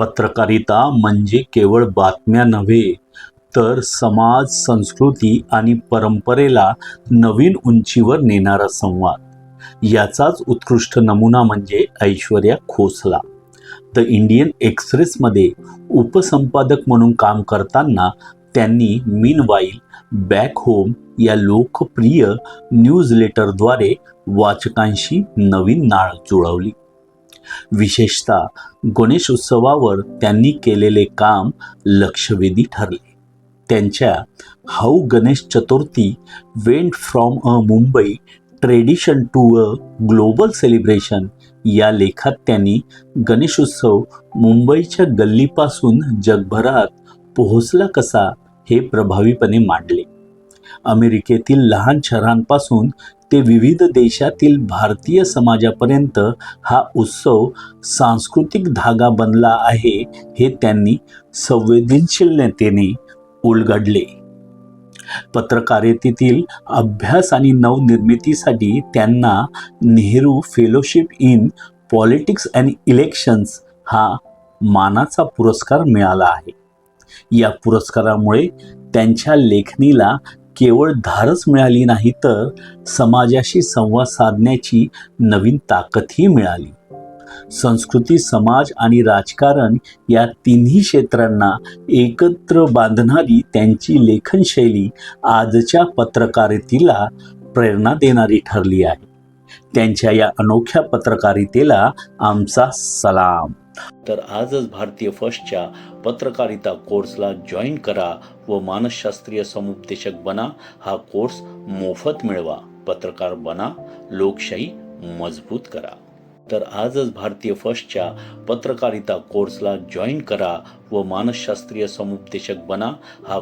पत्रकारिता म्हणजे केवळ बातम्या नव्हे तर समाज संस्कृती आणि परंपरेला नवीन उंचीवर नेणारा संवाद. याचाच उत्कृष्ट नमुना म्हणजे ऐश्वर्या खोसला. द इंडियन एक्सप्रेसमध्ये उपसंपादक म्हणून काम करताना त्यांनी मीन वाईल बॅक होम या लोकप्रिय न्यूजलेटरद्वारे वाचकांशी नवीन नाळ जुळवली. विशेषतः गणेश उत्सवावर त्यांनी केलेले काम लक्षवेधी ठरले. त्यांच्या how Ganesh Chaturthi went from a Mumbai tradition to a global celebration या लेखात त्यांनी गणेशोत्सव मुंबईच्या गल्लीपासून जगभरात पोहोचला कसा हे प्रभावीपणे मांडले. अमेरिकेतील लहान शहरांपासून ते विविध देशातील भारतीय समाजापर्यंत हा उत्सव सांस्कृतिक धागा बनला आहे हे त्यांनी संवेदनशीलतेने उलगडले. पत्रकारितेतील अभ्यास आणि नवनिर्मितीसाठी त्यांना Nehru fellowship in politics and elections हा मानाचा पुरस्कार मिळाला आहे. या पुरस्कारामुळे त्यांच्या लेखणीला केवळ धारच मिळाली नाही तर समाजाशी संवाद साधण्याची नवीन ताकदही मिळाली. संस्कृती समाज आणि राजकारण या तिन्ही क्षेत्रांना एकत्र बांधणारी त्यांची लेखनशैली आजच्या पत्रकारितेला प्रेरणा देणारी ठरली आहे. त्यांच्या या अनोख्या पत्रकारितेला आमचा सलाम. तर आजच भारतीय फर्स्टच्या पत्रकारिता कोर्सला जॉईन करा व मानसशास्त्रीय समुपदेशक बना. हा कोर्स मोफत मिळवा. पत्रकार बना. लोकशाही मजबूत करा. तर आजच भारतीय फर्स्टच्या पत्रकारिता कोर्सला जॉईन करा व मानसशास्त्रीय समुपदेशक बना. हा